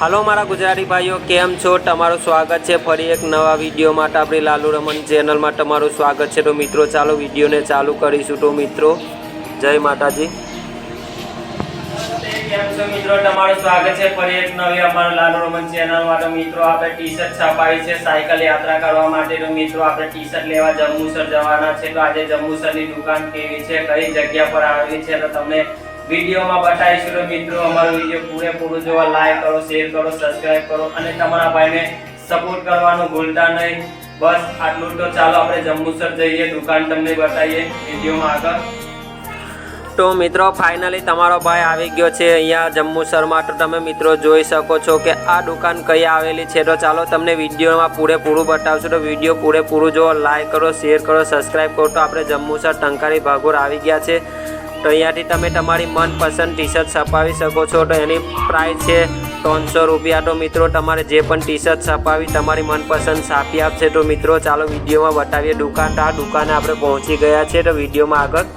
હાલો મારા ગુજરાતી ભાઈઓ, કેમ છો? તમારું સ્વાગત છે ફરી એક નવા વીડિયો માટે આપણી લાલુ રમન ચેનલમાં તમારું સ્વાગત છે. તો મિત્રો, ચાલો વિડીયોને ચાલુ કરીશું. તો મિત્રો, જય માતાજી. યાત્રા કરવા માટે. મિત્રો, આપણે ટી શર્ટ લેવા જંબુસર જવાના છે. તો આજે જંબુસરની દુકાન કેવી છે? કઈ જગ્યા પર આવેલી છે? તો તમને વિડીયોમાં બતાવીશું તો મિત્રો, અમારો વીડિયો પૂરેપૂરું જોવા લાઈક કરો શેર કરો સબસ્ક્રાઇબ કરો અને તમારા ભાઈને સપોર્ટ કરવાનું ભૂલતા નહીં. બસ આટલું તો ચાલો આપણે જંબુસર જઈએ, દુકાન તમને બતાવીએ વિડીયોમાં આગળ. તો મિત્રો ફાઇનલી તમારો ભાઈ આવી ગયો છે અહીંયા જંબુસરમાં. તો તમે મિત્રો જોઈ શકો છો કે આ દુકાન કઈ આવેલી છે. તો ચાલો તમને વિડીયોમાં પૂરેપૂરું બતાવશું. તો વીડિયો પૂરેપૂરું જો લાઈક કરો શેર કરો સબસ્ક્રાઇબ કરો. તો આપણે જંબુસર ટંકારી ભાગોર આવી ગયા છે. તો અહીંયાથી તમે તમારી મનપસંદ ટી શર્ટ છપાવી શકો છો તો એની પ્રાઇસ છે ત્રણસો રૂપિયા. તો મિત્રો, તમારે જે પણ ટી શર્ટ છપાવી તમારી મનપસંદ છાપી આપશે. તો મિત્રો, ચાલો વિડીયોમાં બતાવીએ દુકાન આ દુકાને આપણે પહોંચી ગયા છે તો વિડીયોમાં આગળ.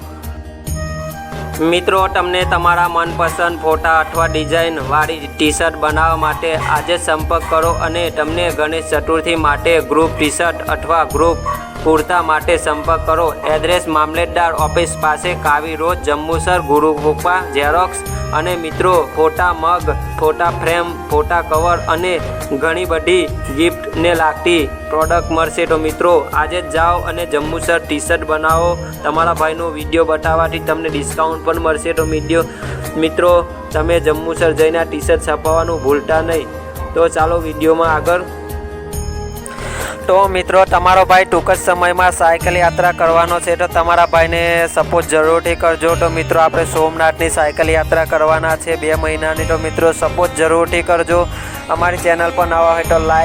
મિત્રો, તમને તમારા મનપસંદ ફોટા અથવા ડિઝાઇન વાળી ટી શર્ટ બનાવવા માટે આજે સંપર્ક કરો અને તમને ગણેશ ચતુર્થી માટે ગ્રુપ ટી શર્ટ અથવા ગ્રુપ કુર્તા માટે સંપર્ક કરો. એડ્રેસ મામલેદાર ઓફિસ પાસે કાવી રોડ, જંબુસર, ગુરુકૃપા, ઝેરોક્સ અને મિત્રો, ફોટા મગ, ફોટા ફ્રેમ, ફોટા કવર અને ઘણી બધી ગિફ્ટને લાગતી પ્રોડક્ટ મળશે. તો મિત્રો, આજે જ જાઓ અને જંબુસર ટી શર્ટ બનાવો. તમારા ભાઈનો વીડિયો બતાવવાથી તમને ડિસ્કાઉન્ટ પણ મળશે. તો વીડિયો મિત્રો, તમે જંબુસર જઈને આ ટી શર્ટ છપાવવાનું ભૂલતા નહીં. તો ચાલો વિડીયોમાં આગળ તો મિત્રો, તમારો ભાઈ ટૂંક જ સમયમાં સાયકલ યાત્રા કરવાનો છે, તો તમારા ભાઈને સપોર્ટ જરૂરથી કરજો. તો મિત્રો, આપણે સોમનાથની સાયકલ યાત્રા કરવાના છે બે મહિનાની. તો મિત્રો સપોર્ટ જરૂરથી કરજો. અમારી ચેનલ પર નવા હોય તો લાઈક